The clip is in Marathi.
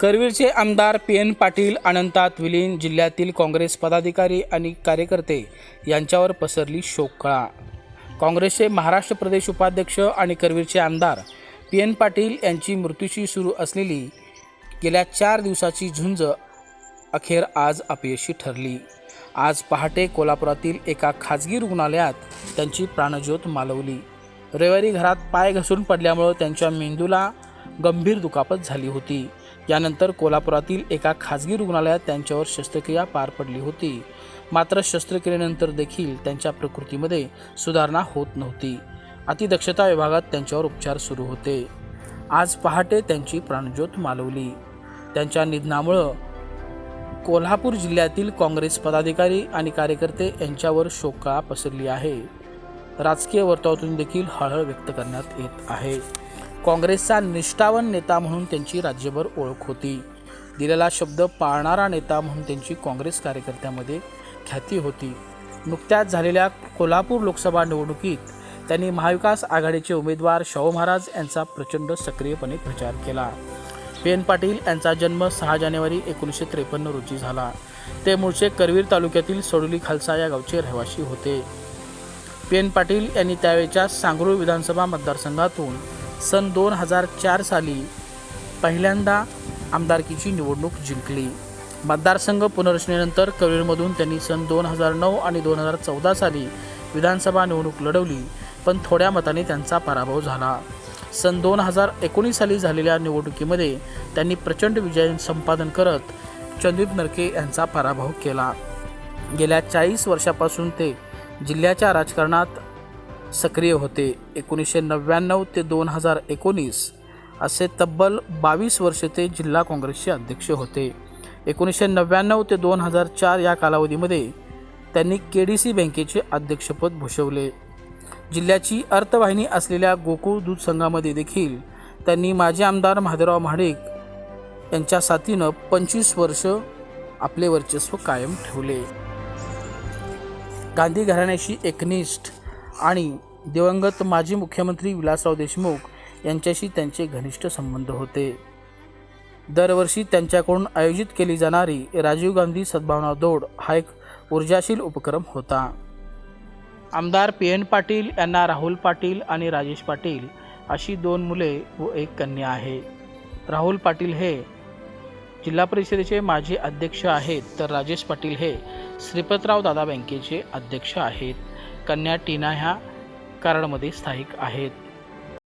करवीरचे आमदार पी एन पाटील अनंतात विलीन जिल्ह्यातील काँग्रेस पदाधिकारी आणि कार्यकर्ते यांच्यावर पसरली शोककळा काँग्रेसचे महाराष्ट्र प्रदेश उपाध्यक्ष आणि करवीरचे आमदार पी एन पाटील यांची मृत्यूशी सुरू असलेली गेल्या चार दिवसाची झुंज अखेर आज अपयशी ठरली. आज पहाटे कोल्हापुरातील एका खाजगी रुग्णालयात त्यांची प्राणज्योत मालवली. रविवारी घरात पाय घसरून पडल्यामुळं त्यांच्या मेंदूला गंभीर दुखापत झाली होती. यानंतर कोल्हापुरातील एका खाजगी रुग्णालयात त्यांच्यावर शस्त्रक्रिया पार पडली होती. मात्र शस्त्रक्रियेनंतर देखील त्यांच्या प्रकृतीमध्ये सुधारणा होत नव्हती. अतिदक्षता विभागात त्यांच्यावर उपचार सुरू होते. आज पहाटे त्यांची प्राणज्योत मालवली. त्यांच्या निधनामुळं कोल्हापूर जिल्ह्यातील काँग्रेस पदाधिकारी आणि कार्यकर्ते यांच्यावर शोककळा पसरली आहे? राजकीय वर्तुळातून देखील हळहळ व्यक्त करण्यात येत आहे. काँग्रेसचा निष्ठावन नेता म्हणून त्यांची राज्यभर ओळख होती. दिलेला शब्द पाळणारा नेता म्हणून त्यांची काँग्रेस कार्यकर्त्यामध्ये ख्याती होती. नुकत्याच झालेल्या कोल्हापूर लोकसभा निवडणुकीत त्यांनी महाविकास आघाडीचे उमेदवार शाहू महाराज यांचा प्रचंड सक्रियपणे प्रचार केला. पी एन पाटील यांचा जन्म सहा जानेवारी एकोणीसशे त्रेपन्न रोजी झाला. ते मूळचे करवीर तालुक्यातील सोडोली खालसा या गावचे रहिवासी होते. पी एन पाटील यांनी त्यावेळच्या सांगरूळ विधानसभा मतदारसंघातून सन दोन हजार चार साली पहिल्यांदा आमदारकीची निवडणूक जिंकली. मतदारसंघ पुनर्रचनेनंतर कवीरमधून त्यांनी सन दोन हजार नऊ आणि दोन हजार चौदा साली विधानसभा निवडणूक लढवली पण थोड्या मताने त्यांचा पराभव झाला. सन दोन हजार एकोणीस साली झालेल्या निवडणुकीमध्ये त्यांनी प्रचंड विजय संपादन करत चंदीप नरके यांचा पराभव केला. गेल्या चाळीस वर्षापासून ते जिल्ह्याच्या राजकारणात सक्रिय होते. एकोणीसशे नव्याण्णव ते दोन हजार एकोणीस असे तब्बल बावीस वर्षे ते जिल्हा काँग्रेसचे अध्यक्ष होते. एकोणीसशे नव्याण्णव ते दोन हजार चार या कालावधीमध्ये त्यांनी के डी सी बँकेचे अध्यक्षपद भूषवले. जिल्ह्याची अर्थवाहिनी असलेल्या गोकुळ दूध संघामध्ये देखील त्यांनी माजी आमदार महादेवराव महाडिक यांच्या साथीनं पंचवीस वर्ष आपले वर्चस्व कायम ठेवले. गांधी घराण्याशी एकनिष्ठ आणि दिवंगत माजी मुख्यमंत्री विलासराव देशमुख यांच्याशी त्यांचे घनिष्ठ संबंध होते. दरवर्षी त्यांच्याकडून आयोजित केली जाणारी राजीव गांधी सद्भावना दौड हा एक ऊर्जाशील उपक्रम होता. आमदार पी एन पाटील यांना राहुल पाटील आणि राजेश पाटील अशी दोन मुले व एक कन्या आहे. राहुल पाटील हे जिल्हा परिषदेचे माजी अध्यक्ष आहेत तर राजेश पाटील हे श्रीपतराव दादा बँकेचे अध्यक्ष आहेत. कन्या टीना ह्या कराडमध्ये स्थायिक आहेत.